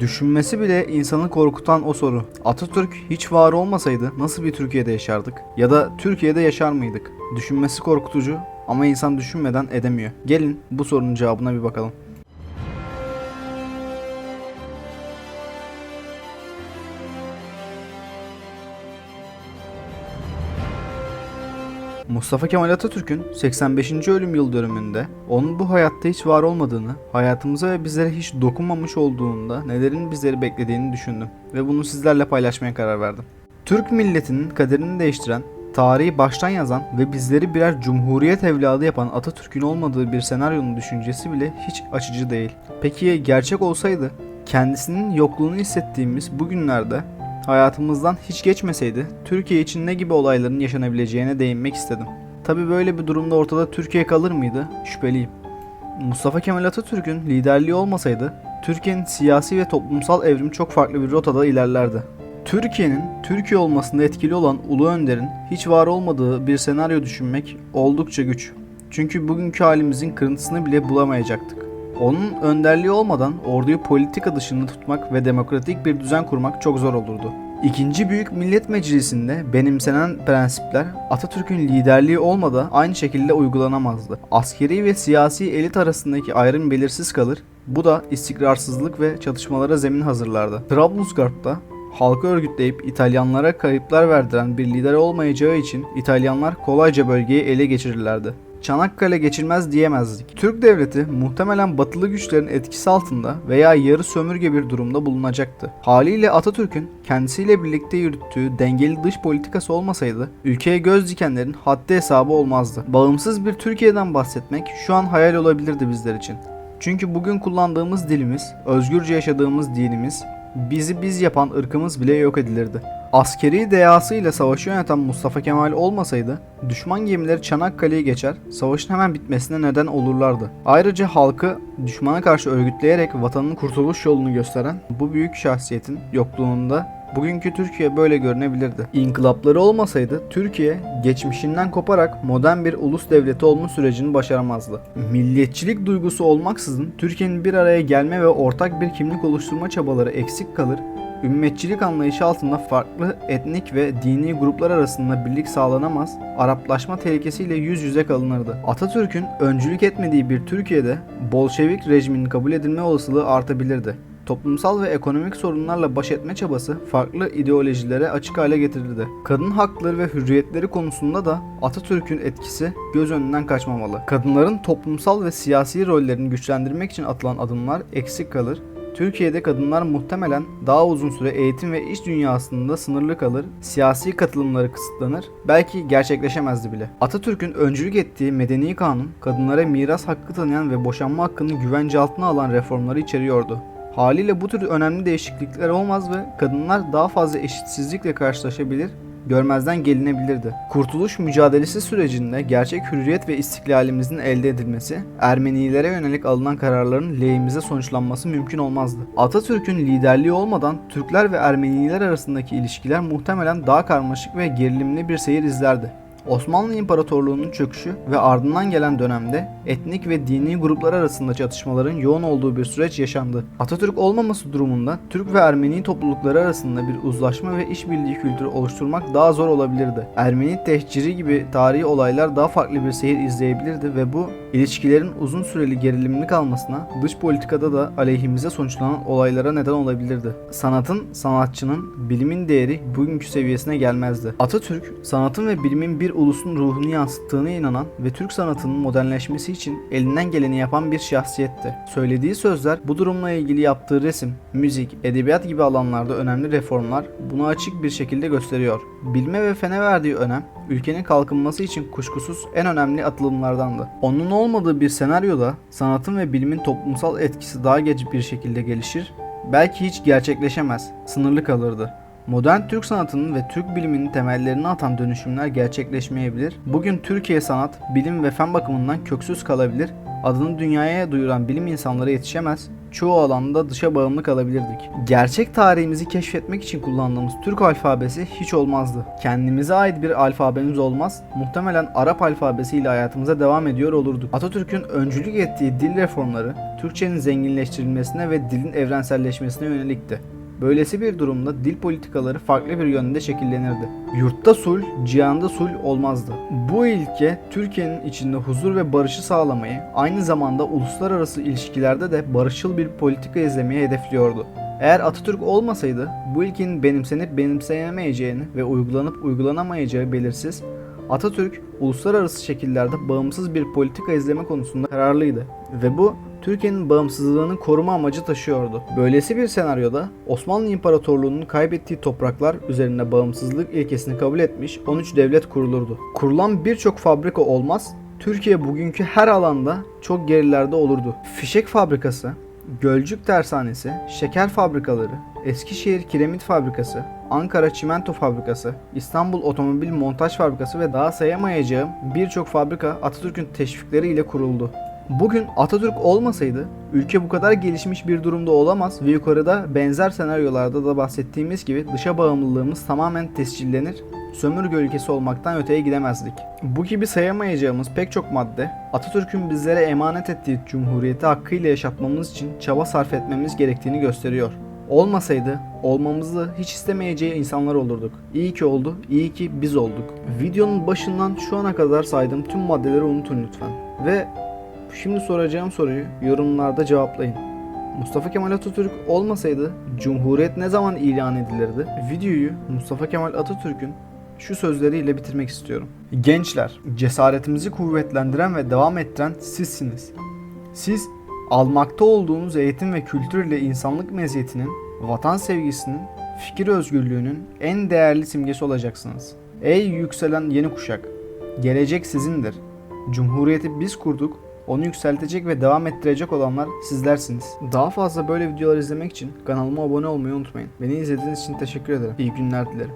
Düşünmesi bile insanı korkutan o soru. Atatürk hiç var olmasaydı nasıl bir Türkiye'de yaşardık? Ya da Türkiye'de yaşar mıydık? Düşünmesi korkutucu ama insan düşünmeden edemiyor. Gelin bu sorunun cevabına bir bakalım. Mustafa Kemal Atatürk'ün 85. ölüm yıl dönümünde onun bu hayatta hiç var olmadığını, hayatımıza ve bizlere hiç dokunmamış olduğunda nelerin bizleri beklediğini düşündüm ve bunu sizlerle paylaşmaya karar verdim. Türk milletinin kaderini değiştiren, tarihi baştan yazan ve bizleri birer cumhuriyet evladı yapan Atatürk'ün olmadığı bir senaryonun düşüncesi bile hiç açıcı değil. Peki gerçek olsaydı? Kendisinin yokluğunu hissettiğimiz bu günlerde hayatımızdan hiç geçmeseydi Türkiye için ne gibi olayların yaşanabileceğine değinmek istedim. Tabi böyle bir durumda ortada Türkiye kalır mıydı? Şüpheliyim. Mustafa Kemal Atatürk'ün liderliği olmasaydı Türkiye'nin siyasi ve toplumsal evrimi çok farklı bir rotada ilerlerdi. Türkiye'nin Türkiye olmasında etkili olan Ulu Önder'in hiç var olmadığı bir senaryo düşünmek oldukça güç. Çünkü bugünkü halimizin kırıntısını bile bulamayacaktık. Onun önderliği olmadan orduyu politika dışında tutmak ve demokratik bir düzen kurmak çok zor olurdu. İkinci Büyük Millet Meclisi'nde benimsenen prensipler Atatürk'ün liderliği olmadan aynı şekilde uygulanamazdı. Askeri ve siyasi elit arasındaki ayrım belirsiz kalır. Bu da istikrarsızlık ve çatışmalara zemin hazırlardı. Trablusgarp'ta halkı örgütleyip İtalyanlara kayıplar verdiren bir lider olmayacağı için İtalyanlar kolayca bölgeyi ele geçirirlerdi. Çanakkale geçilmez diyemezdik. Türk devleti muhtemelen batılı güçlerin etkisi altında veya yarı sömürge bir durumda bulunacaktı. Haliyle Atatürk'ün kendisiyle birlikte yürüttüğü dengeli dış politikası olmasaydı ülkeye göz dikenlerin haddi hesabı olmazdı. Bağımsız bir Türkiye'den bahsetmek şu an hayal olabilirdi bizler için. Çünkü bugün kullandığımız dilimiz, özgürce yaşadığımız dinimiz, bizi biz yapan ırkımız bile yok edilirdi. Askeri deyasıyla savaşı yöneten Mustafa Kemal olmasaydı düşman gemileri Çanakkale'yi geçer, savaşın hemen bitmesine neden olurlardı. Ayrıca halkı düşmana karşı örgütleyerek vatanın kurtuluş yolunu gösteren bu büyük şahsiyetin yokluğunda bugünkü Türkiye böyle görünebilirdi. İnkılapları olmasaydı Türkiye geçmişinden koparak modern bir ulus devleti olma sürecini başaramazdı. Milliyetçilik duygusu olmaksızın Türkiye'nin bir araya gelme ve ortak bir kimlik oluşturma çabaları eksik kalır Ümmetçilik anlayışı altında farklı etnik ve dini gruplar arasında birlik sağlanamaz, Araplaşma tehlikesiyle yüz yüze kalınırdı. Atatürk'ün öncülük etmediği bir Türkiye'de Bolşevik rejiminin kabul edilme olasılığı artabilirdi. Toplumsal ve ekonomik sorunlarla baş etme çabası farklı ideolojilere açık hale getirirdi. Kadın hakları ve hürriyetleri konusunda da Atatürk'ün etkisi göz önünden kaçmamalı. Kadınların toplumsal ve siyasi rollerini güçlendirmek için atılan adımlar eksik kalır Türkiye'de kadınlar muhtemelen daha uzun süre eğitim ve iş dünyasında sınırlı kalır, siyasi katılımları kısıtlanır, belki gerçekleşemezdi bile. Atatürk'ün öncülük ettiği medeni kanun, kadınlara miras hakkı tanıyan ve boşanma hakkını güvence altına alan reformları içeriyordu. Haliyle bu tür önemli değişiklikler olmaz ve kadınlar daha fazla eşitsizlikle karşılaşabilir görmezden gelinebilirdi. Kurtuluş mücadelesi sürecinde gerçek hürriyet ve istiklalimizin elde edilmesi, Ermenilere yönelik alınan kararların lehimize sonuçlanması mümkün olmazdı. Atatürk'ün liderliği olmadan Türkler ve Ermeniler arasındaki ilişkiler muhtemelen daha karmaşık ve gerilimli bir seyir izlerdi. Osmanlı İmparatorluğu'nun çöküşü ve ardından gelen dönemde etnik ve dini gruplar arasında çatışmaların yoğun olduğu bir süreç yaşandı. Atatürk olmaması durumunda Türk ve Ermeni toplulukları arasında bir uzlaşma ve işbirliği kültürü oluşturmak daha zor olabilirdi. Ermeni tehciri gibi tarihi olaylar daha farklı bir seyir izleyebilirdi ve bu ilişkilerin uzun süreli gerilimli kalmasına, dış politikada da aleyhimize sonuçlanan olaylara neden olabilirdi. Sanatın, sanatçının, bilimin değeri bugünkü seviyesine gelmezdi. Atatürk, sanatın ve bilimin bir ulusun ruhunu yansıttığına inanan ve Türk sanatının modernleşmesi için elinden geleni yapan bir şahsiyetti. Söylediği sözler, bu durumla ilgili yaptığı resim, müzik, edebiyat gibi alanlarda önemli reformlar bunu açık bir şekilde gösteriyor. Bilme ve fene verdiği önem, ülkenin kalkınması için kuşkusuz en önemli atılımlardandı. Onun olmadığı bir senaryoda sanatın ve bilimin toplumsal etkisi daha geç bir şekilde gelişir, belki hiç gerçekleşemez, sınırlı kalırdı. Modern Türk sanatının ve Türk biliminin temellerini atan dönüşümler gerçekleşmeyebilir. Bugün Türkiye sanat, bilim ve fen bakımından köksüz kalabilir. Adını dünyaya duyuran bilim insanları yetişemez. çoğu alanda dışa bağımlı kalabilirdik. Gerçek tarihimizi keşfetmek için kullandığımız Türk alfabesi hiç olmazdı. Kendimize ait bir alfabemiz olmaz, muhtemelen Arap alfabesiyle hayatımıza devam ediyor olurduk. Atatürk'ün öncülük ettiği dil reformları, Türkçenin zenginleştirilmesine ve dilin evrenselleşmesine yönelikti. Böylesi bir durumda dil politikaları farklı bir yönde şekillenirdi. Yurtta sulh, cihanda sulh olmazdı. Bu ilke Türkiye'nin içinde huzur ve barışı sağlamayı, aynı zamanda uluslararası ilişkilerde de barışçıl bir politika izlemeyi hedefliyordu. Eğer Atatürk olmasaydı bu ilkenin benimsenip benimsenemeyeceğini ve uygulanıp uygulanamayacağı belirsiz, Atatürk uluslararası şekillerde bağımsız bir politika izleme konusunda kararlıydı ve bu Türkiye'nin bağımsızlığını koruma amacı taşıyordu. Böylesi bir senaryoda Osmanlı İmparatorluğu'nun kaybettiği topraklar üzerinde bağımsızlık ilkesini kabul etmiş 13 devlet kurulurdu. Kurulan birçok fabrika olmaz, Türkiye bugünkü her alanda çok gerilerde olurdu. Fişek fabrikası, Gölcük Tersanesi, şeker fabrikaları, Eskişehir Kiremit Fabrikası, Ankara Çimento Fabrikası, İstanbul Otomobil Montaj Fabrikası ve daha sayamayacağım birçok fabrika Atatürk'ün teşvikleri ile kuruldu. Bugün Atatürk olmasaydı ülke bu kadar gelişmiş bir durumda olamaz ve yukarıda benzer senaryolarda da bahsettiğimiz gibi dışa bağımlılığımız tamamen tescillenir, sömürge ülkesi olmaktan öteye gidemezdik. Bu gibi sayamayacağımız pek çok madde Atatürk'ün bizlere emanet ettiği cumhuriyeti hakkıyla yaşatmamız için çaba sarf etmemiz gerektiğini gösteriyor. Olmasaydı olmamızı hiç istemeyeceği insanlar olurduk. İyi ki oldu, iyi ki biz olduk. Videonun başından şu ana kadar saydığım tüm maddeleri unutun lütfen. Ve Şimdi soracağım soruyu yorumlarda cevaplayın. Mustafa Kemal Atatürk olmasaydı Cumhuriyet ne zaman ilan edilirdi? Videoyu Mustafa Kemal Atatürk'ün şu sözleriyle bitirmek istiyorum. Gençler, cesaretimizi kuvvetlendiren ve devam ettiren sizsiniz. Siz almakta olduğunuz eğitim ve kültür ile insanlık meziyetinin, vatan sevgisinin, fikir özgürlüğünün en değerli simgesi olacaksınız. Ey yükselen yeni kuşak, gelecek sizindir. Cumhuriyeti biz kurduk, onu yükseltecek ve devam ettirecek olanlar sizlersiniz. Daha fazla böyle videolar izlemek için kanalıma abone olmayı unutmayın. Beni izlediğiniz için teşekkür ederim. İyi günler dilerim.